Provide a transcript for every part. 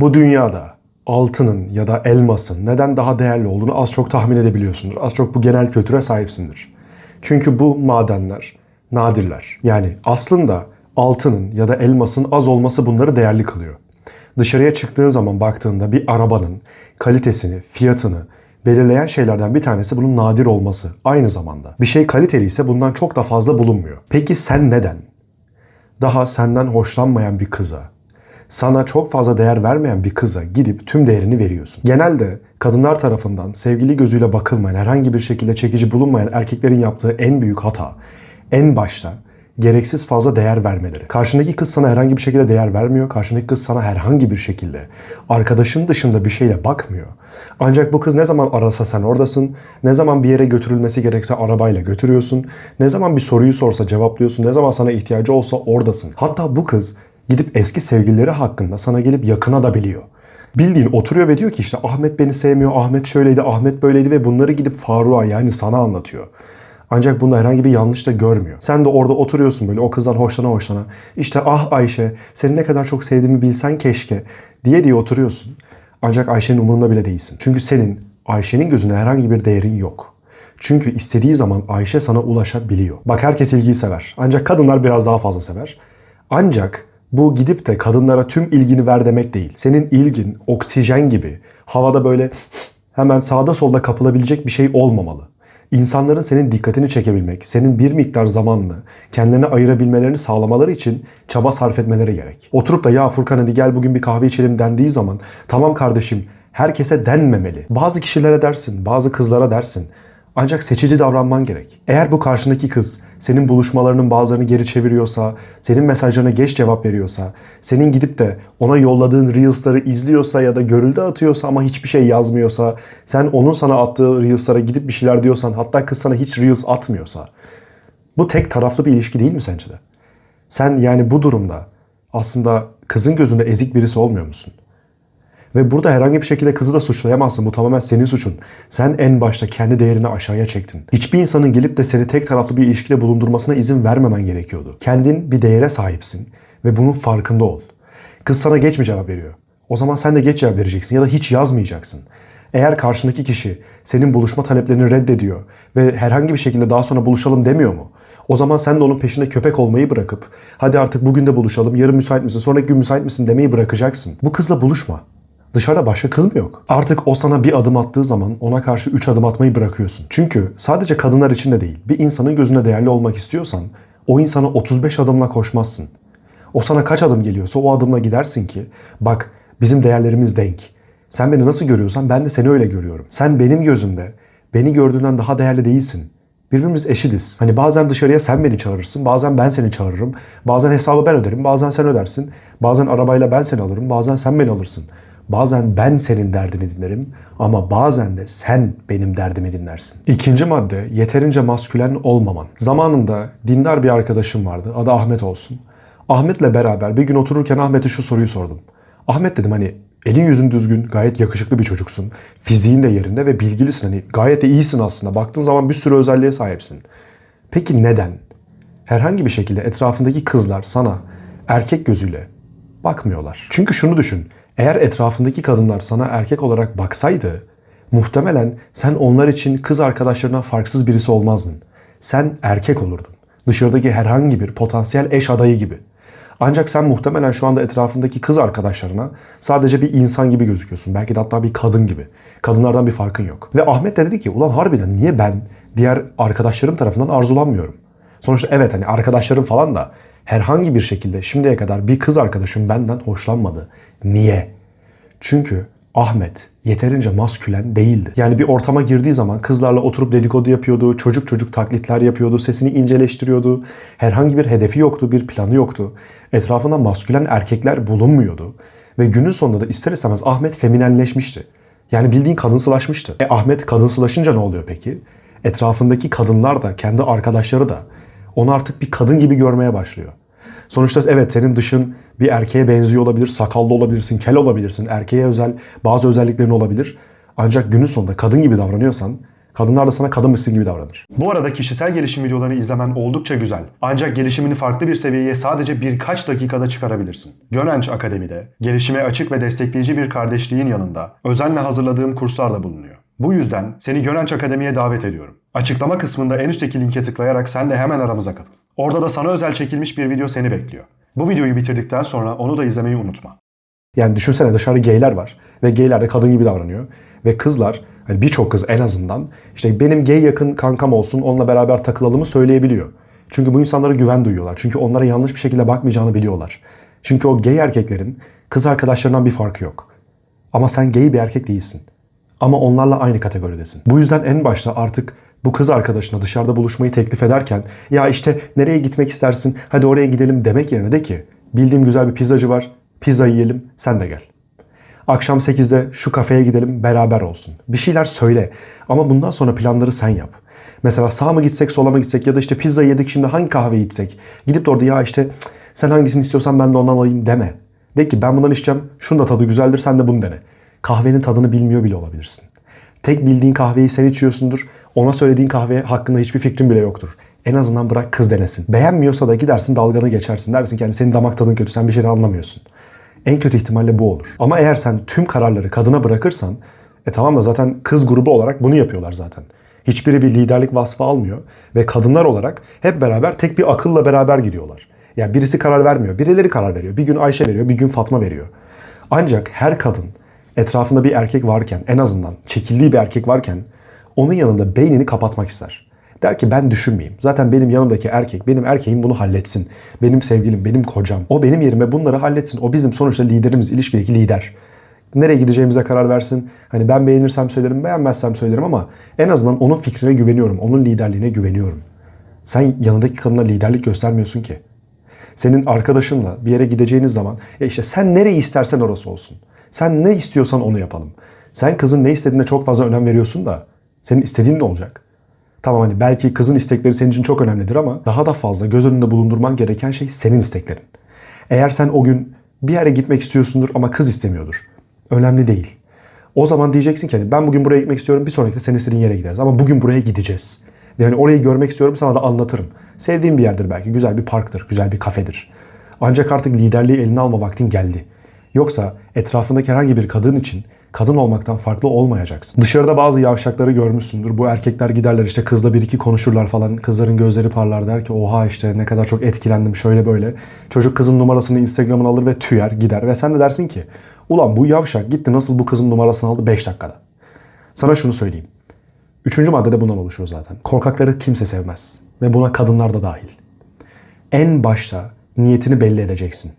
Bu dünyada altının ya da elmasın neden daha değerli olduğunu az çok tahmin edebiliyorsundur. Az çok bu genel kültüre sahipsindir. Çünkü bu madenler nadirler. Yani aslında altının ya da elmasın az olması bunları değerli kılıyor. Dışarıya çıktığın zaman baktığında bir arabanın kalitesini, fiyatını belirleyen şeylerden bir tanesi bunun nadir olması. Aynı zamanda bir şey kaliteli ise bundan çok da fazla bulunmuyor. Peki sen neden? Daha senden hoşlanmayan bir kıza, sana çok fazla değer vermeyen bir kıza gidip tüm değerini veriyorsun. Genelde kadınlar tarafından sevgili gözüyle bakılmayan, herhangi bir şekilde çekici bulunmayan erkeklerin yaptığı en büyük hata en başta gereksiz fazla değer vermeleri. Karşındaki kız sana herhangi bir şekilde değer vermiyor. Karşındaki kız sana herhangi bir şekilde arkadaşın dışında bir şeyle bakmıyor. Ancak bu kız ne zaman arasa sen oradasın. Ne zaman bir yere götürülmesi gerekse arabayla götürüyorsun. Ne zaman bir soruyu sorsa cevaplıyorsun. Ne zaman sana ihtiyacı olsa oradasın. Hatta bu kız gidip eski sevgilileri hakkında sana gelip yakına da biliyor. Bildiğin oturuyor ve diyor ki işte Ahmet beni sevmiyor, Ahmet şöyleydi, Ahmet böyleydi ve bunları gidip Faruk'a yani sana anlatıyor. Ancak bunda herhangi bir yanlış da görmüyor. Sen de orada oturuyorsun böyle o kızdan hoşlana hoşlana. İşte ah Ayşe seni ne kadar çok sevdiğimi bilsen keşke diye diye oturuyorsun. Ancak Ayşe'nin umurunda bile değilsin. Çünkü senin Ayşe'nin gözünde herhangi bir değerin yok. Çünkü istediği zaman Ayşe sana ulaşabiliyor. Bak herkes ilgiyi sever. Ancak kadınlar biraz daha fazla sever. Ancak bu gidip de kadınlara tüm ilgini ver demek değil. Senin ilgin oksijen gibi havada böyle hemen sağda solda kapılabilecek bir şey olmamalı. İnsanların senin dikkatini çekebilmek, senin bir miktar zamanını kendilerine ayırabilmelerini sağlamaları için çaba sarf etmeleri gerek. Oturup da ya Furkan hadi gel bugün bir kahve içelim dendiği zaman tamam kardeşim herkese denmemeli. Bazı kişilere dersin, bazı kızlara dersin. Ancak seçici davranman gerek. Eğer bu karşındaki kız senin buluşmalarının bazılarını geri çeviriyorsa, senin mesajlarına geç cevap veriyorsa, senin gidip de ona yolladığın reels'ları izliyorsa ya da görüldü atıyorsa ama hiçbir şey yazmıyorsa, sen onun sana attığı reels'lara gidip bir şeyler diyorsan, hatta kız sana hiç reels atmıyorsa, bu tek taraflı bir ilişki değil mi sence de? Sen yani bu durumda aslında kızın gözünde ezik birisi olmuyor musun? Ve burada herhangi bir şekilde kızı da suçlayamazsın. Bu tamamen senin suçun. Sen en başta kendi değerini aşağıya çektin. Hiçbir insanın gelip de seni tek taraflı bir ilişkide bulundurmasına izin vermemen gerekiyordu. Kendin bir değere sahipsin ve bunun farkında ol. Kız sana geç mi cevap veriyor? O zaman sen de geç cevap vereceksin ya da hiç yazmayacaksın. Eğer karşındaki kişi senin buluşma taleplerini reddediyor ve herhangi bir şekilde daha sonra buluşalım demiyor mu? O zaman sen de onun peşinde köpek olmayı bırakıp hadi artık bugün de buluşalım, yarın müsait misin, sonraki gün müsait misin demeyi bırakacaksın. Bu kızla buluşma. Dışarıda başka kız mı yok? Artık o sana bir adım attığı zaman ona karşı üç adım atmayı bırakıyorsun. Çünkü sadece kadınlar için de değil. Bir insanın gözünde değerli olmak istiyorsan o insana 35 adımla koşmazsın. O sana kaç adım geliyorsa o adımla gidersin ki bak bizim değerlerimiz denk. Sen beni nasıl görüyorsan ben de seni öyle görüyorum. Sen benim gözümde beni gördüğünden daha değerli değilsin. Birbirimiz eşitiz. Hani bazen dışarıya sen beni çağırırsın, bazen ben seni çağırırım. Bazen hesabı ben öderim, bazen sen ödersin. Bazen arabayla ben seni alırım, bazen sen beni alırsın. Bazen ben senin derdini dinlerim ama bazen de sen benim derdimi dinlersin. İkinci madde yeterince maskülen olmaman. Zamanında dindar bir arkadaşım vardı. Adı Ahmet olsun. Ahmet'le beraber bir gün otururken Ahmet'e şu soruyu sordum. Ahmet dedim hani elin yüzün düzgün, gayet yakışıklı bir çocuksun. Fiziğin de yerinde ve bilgilisin. Hani gayet de iyisin aslında. Baktığın zaman bir sürü özelliğe sahipsin. Peki neden? Herhangi bir şekilde etrafındaki kızlar sana erkek gözüyle bakmıyorlar. Çünkü şunu düşün. Eğer etrafındaki kadınlar sana erkek olarak baksaydı, muhtemelen sen onlar için kız arkadaşlarına farksız birisi olmazdın. Sen erkek olurdun. Dışarıdaki herhangi bir potansiyel eş adayı gibi. Ancak sen muhtemelen şu anda etrafındaki kız arkadaşlarına sadece bir insan gibi gözüküyorsun. Belki de hatta bir kadın gibi. Kadınlardan bir farkın yok. Ve Ahmet de dedi ki ulan harbiden niye ben diğer arkadaşlarım tarafından arzulanmıyorum? Sonuçta evet hani arkadaşlarım falan da herhangi bir şekilde şimdiye kadar bir kız arkadaşım benden hoşlanmadı. Niye? Çünkü Ahmet yeterince maskülen değildi. Yani bir ortama girdiği zaman kızlarla oturup dedikodu yapıyordu, çocuk çocuk taklitler yapıyordu, sesini inceleştiriyordu. Herhangi bir hedefi yoktu, bir planı yoktu. Etrafında maskülen erkekler bulunmuyordu. Ve günün sonunda da ister istemez Ahmet feminenleşmişti. Yani bildiğin kadınsılaşmıştı. E Ahmet kadınsılaşınca ne oluyor peki? Etrafındaki kadınlar da, kendi arkadaşları da onu artık bir kadın gibi görmeye başlıyor. Sonuçta evet senin dışın bir erkeğe benziyor olabilir, sakallı olabilirsin, kel olabilirsin, erkeğe özel bazı özelliklerin olabilir. Ancak günün sonunda kadın gibi davranıyorsan Kadınlar da sana kadınmışsın gibi davranır. Bu arada kişisel gelişim videolarını izlemen oldukça güzel. Ancak gelişimini farklı bir seviyeye sadece birkaç dakikada çıkarabilirsin. Gönenç Akademi'de gelişime açık ve destekleyici bir kardeşliğin yanında özenle hazırladığım kurslar da bulunuyor. Bu yüzden seni Gönenç Akademi'ye davet ediyorum. Açıklama kısmında en üstteki linke tıklayarak sen de hemen aramıza katıl. Orada da sana özel çekilmiş bir video seni bekliyor. Bu videoyu bitirdikten sonra onu da izlemeyi unutma. Yani düşünsene dışarıda geyler var ve geyler de kadın gibi davranıyor. Ve kızlar, hani birçok kız en azından işte benim gay yakın kankam olsun onunla beraber takılalımı söyleyebiliyor. Çünkü bu insanlara güven duyuyorlar. Çünkü onlara yanlış bir şekilde bakmayacağını biliyorlar. Çünkü o gay erkeklerin kız arkadaşlarından bir farkı yok. Ama sen gay bir erkek değilsin. Ama onlarla aynı kategoridesin. Bu yüzden en başta artık bu kız arkadaşına dışarıda buluşmayı teklif ederken ya işte nereye gitmek istersin hadi oraya gidelim demek yerine de ki bildiğim güzel bir pizzacı var pizza yiyelim sen de gel. Akşam 8'de şu kafeye gidelim beraber olsun. Bir şeyler söyle ama bundan sonra planları sen yap. Mesela sağa mı gitsek sola mı gitsek ya da işte pizza yedik şimdi hangi kahve gitsek. Gidip de orada ya işte "Cık, sen hangisini istiyorsan ben de ondan alayım deme. De ki ben bundan içeceğim şunun da tadı güzeldir sen de bunu dene. Kahvenin tadını bilmiyor bile olabilirsin. Tek bildiğin kahveyi sen içiyorsundur. Ona söylediğin kahve hakkında hiçbir fikrin bile yoktur. En azından bırak kız denesin. Beğenmiyorsa da gidersin dalganı geçersin. Dersin ki hani senin damak tadın kötü sen bir şey anlamıyorsun. En kötü ihtimalle bu olur. Ama eğer sen tüm kararları kadına bırakırsan e tamam da zaten kız grubu olarak bunu yapıyorlar zaten. Hiçbiri bir liderlik vasfı almıyor ve kadınlar olarak hep beraber tek bir akılla beraber gidiyorlar. Yani birisi karar vermiyor, birileri karar veriyor. Bir gün Ayşe veriyor, bir gün Fatma veriyor. Ancak her kadın etrafında bir erkek varken, en azından çekildiği bir erkek varken onun yanında beynini kapatmak ister. Der ki ben düşünmeyeyim. Zaten benim yanımdaki erkek, benim erkeğim bunu halletsin. Benim sevgilim, benim kocam. O benim yerime bunları halletsin. O bizim sonuçta liderimiz, ilişkideki lider. Nereye gideceğimize karar versin. Hani ben beğenirsem söylerim, beğenmezsem söylerim ama en azından onun fikrine güveniyorum. Onun liderliğine güveniyorum. Sen yanındaki kadına liderlik göstermiyorsun ki. Senin arkadaşınla bir yere gideceğiniz zaman ya işte sen nereyi istersen orası olsun. Sen ne istiyorsan onu yapalım. Sen kızın ne istediğine çok fazla önem veriyorsun da senin istediğin ne olacak? Tamam hani belki kızın istekleri senin için çok önemlidir ama daha da fazla göz önünde bulundurman gereken şey senin isteklerin. Eğer sen o gün bir yere gitmek istiyorsundur ama kız istemiyordur. Önemli değil. O zaman diyeceksin ki hani ben bugün buraya gitmek istiyorum bir sonraki de sen istediğin yere gideriz. Ama bugün buraya gideceğiz. Yani orayı görmek istiyorum sana da anlatırım. Sevdiğim bir yerdir belki. Güzel bir parktır, güzel bir kafedir. Ancak artık liderliği eline alma vaktin geldi. Yoksa etrafındaki herhangi bir kadın için kadın olmaktan farklı olmayacaksın. Dışarıda bazı yavşakları görmüşsündür. Bu erkekler giderler işte kızla bir iki konuşurlar falan. Kızların gözleri parlar der ki oha işte ne kadar çok etkilendim şöyle böyle. Çocuk kızın numarasını Instagram'ına alır ve tüyer gider. Ve sen de dersin ki ulan bu yavşak gitti nasıl bu kızın numarasını aldı 5 dakikada. Sana şunu söyleyeyim. Üçüncü madde de bundan oluşuyor zaten. Korkakları kimse sevmez. Ve buna kadınlar da dahil. En başta niyetini belli edeceksin.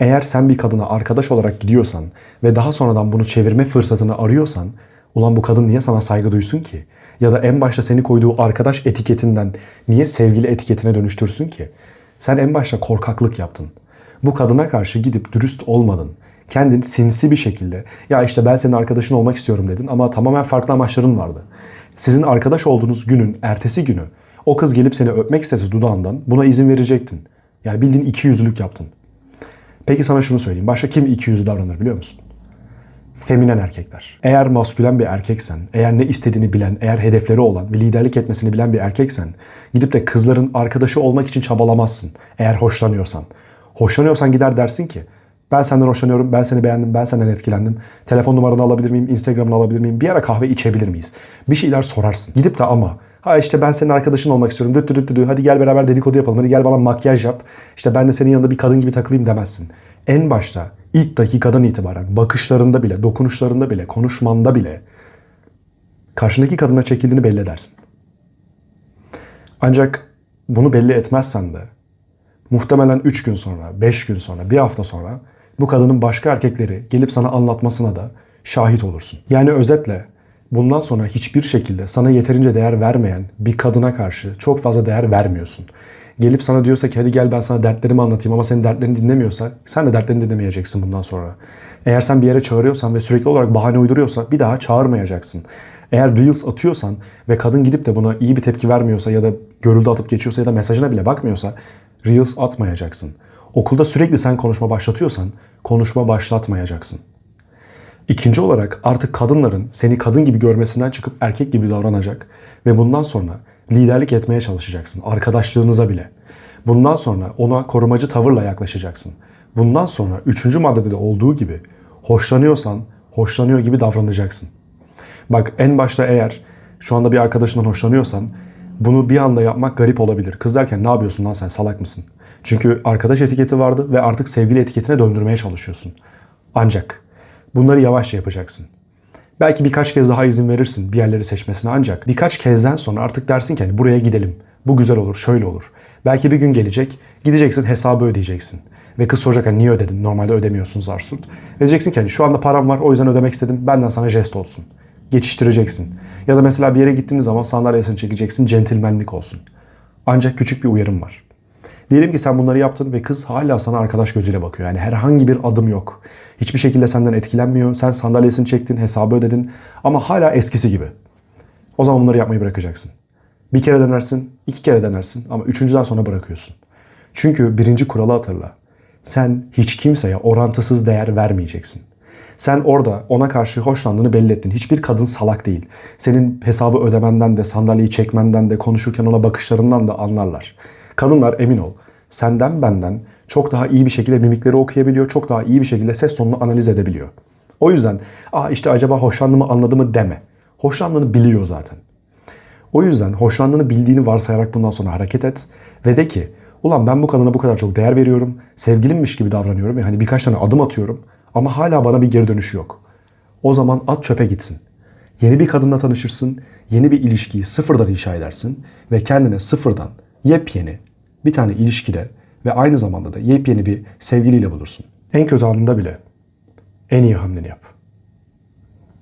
Eğer sen bir kadına arkadaş olarak gidiyorsan ve daha sonradan bunu çevirme fırsatını arıyorsan ulan bu kadın niye sana saygı duysun ki? Ya da en başta seni koyduğu arkadaş etiketinden niye sevgili etiketine dönüştürsün ki? Sen en başta korkaklık yaptın. Bu kadına karşı gidip dürüst olmadın. Kendin sinsi bir şekilde ya işte ben senin arkadaşın olmak istiyorum dedin ama tamamen farklı amaçların vardı. Sizin arkadaş olduğunuz günün ertesi günü o kız gelip seni öpmek istese dudağından buna izin verecektin. Yani bildiğin iki yüzlülük yaptın. Peki sana şunu söyleyeyim. Başka kim iki yüzlü davranır biliyor musun? Feminen erkekler. Eğer maskülen bir erkeksen, eğer ne istediğini bilen, eğer hedefleri olan liderlik etmesini bilen bir erkeksen gidip de kızların arkadaşı olmak için çabalamazsın. Eğer hoşlanıyorsan. Hoşlanıyorsan gider dersin ki ben senden hoşlanıyorum, ben seni beğendim, ben senden etkilendim. Telefon numaranı alabilir miyim, Instagram'ını alabilir miyim? Bir ara kahve içebilir miyiz? Bir şeyler sorarsın. Gidip de ama ha işte ben senin arkadaşın olmak istiyorum. Düt düt düt. Hadi gel beraber dedikodu yapalım. Hadi gel bana makyaj yap. İşte ben de senin yanında bir kadın gibi takılayım demezsin. En başta ilk dakikadan itibaren bakışlarında bile, dokunuşlarında bile, konuşmanda bile karşındaki kadına çekildiğini belli edersin. Ancak bunu belli etmezsen de muhtemelen 3 gün sonra, 5 gün sonra, bir hafta sonra bu kadının başka erkekleri gelip sana anlatmasına da şahit olursun. Yani özetle bundan sonra hiçbir şekilde sana yeterince değer vermeyen bir kadına karşı çok fazla değer vermiyorsun. Gelip sana diyorsa ki hadi gel ben sana dertlerimi anlatayım ama senin dertlerini dinlemiyorsa sen de dertlerini dinlemeyeceksin bundan sonra. Eğer sen bir yere çağırıyorsan ve sürekli olarak bahane uyduruyorsa bir daha çağırmayacaksın. Eğer Reels atıyorsan ve kadın gidip de buna iyi bir tepki vermiyorsa ya da görüldü atıp geçiyorsa ya da mesajına bile bakmıyorsa Reels atmayacaksın. Okulda sürekli sen konuşma başlatıyorsan konuşma başlatmayacaksın. İkinci olarak artık kadınların seni kadın gibi görmesinden çıkıp erkek gibi davranacak ve bundan sonra liderlik etmeye çalışacaksın. Arkadaşlığınıza bile. Bundan sonra ona korumacı tavırla yaklaşacaksın. Bundan sonra üçüncü maddede de olduğu gibi hoşlanıyorsan hoşlanıyor gibi davranacaksın. Bak en başta eğer şu anda bir arkadaşından hoşlanıyorsan bunu bir anda yapmak garip olabilir. Kız derken ne yapıyorsun lan sen salak mısın? Çünkü arkadaş etiketi vardı ve artık sevgili etiketine döndürmeye çalışıyorsun. Ancak bunları yavaşça yapacaksın. Belki birkaç kez daha izin verirsin bir yerleri seçmesine ancak birkaç kezden sonra artık dersin ki hani buraya gidelim. Bu güzel olur, şöyle olur. Belki bir gün gelecek, gideceksin hesabı ödeyeceksin. Ve kız soracak hani niye ödedin? Normalde ödemiyorsun Zarsut. Ve diyeceksin ki hani şu anda param var o yüzden ödemek istedim. Benden sana jest olsun. Geçiştireceksin. Ya da mesela bir yere gittiğiniz zaman sandalyesini çekeceksin. Centilmenlik olsun. Ancak küçük bir uyarım var. Diyelim ki sen bunları yaptın ve kız hala sana arkadaş gözüyle bakıyor. Yani herhangi bir adım yok. Hiçbir şekilde senden etkilenmiyor. Sen sandalyesini çektin, hesabı ödedin ama hala eskisi gibi. O zaman bunları yapmayı bırakacaksın. Bir kere denersin, iki kere denersin ama üçüncüden sonra bırakıyorsun. Çünkü birinci kuralı hatırla. Sen hiç kimseye orantısız değer vermeyeceksin. Sen orada ona karşı hoşlandığını belli ettin. Hiçbir kadın salak değil. Senin hesabı ödemenden de, sandalyeyi çekmenden de, konuşurken ona bakışlarından da anlarlar. Kadınlar emin ol, senden benden çok daha iyi bir şekilde mimikleri okuyabiliyor, çok daha iyi bir şekilde ses tonunu analiz edebiliyor. O yüzden, aa işte acaba hoşlandı mı anladı mı deme. Hoşlandığını biliyor zaten. O yüzden hoşlandığını bildiğini varsayarak bundan sonra hareket et ve de ki ulan ben bu kadına bu kadar çok değer veriyorum, sevgilimmiş gibi davranıyorum ve hani birkaç tane adım atıyorum ama hala bana bir geri dönüşü yok. O zaman at çöpe gitsin. Yeni bir kadınla tanışırsın, yeni bir ilişkiyi sıfırdan inşa edersin ve kendine sıfırdan yepyeni bir tane ilişkide ve aynı zamanda da yepyeni bir sevgiliyle bulursun. En kötü anında bile en iyi hamleni yap.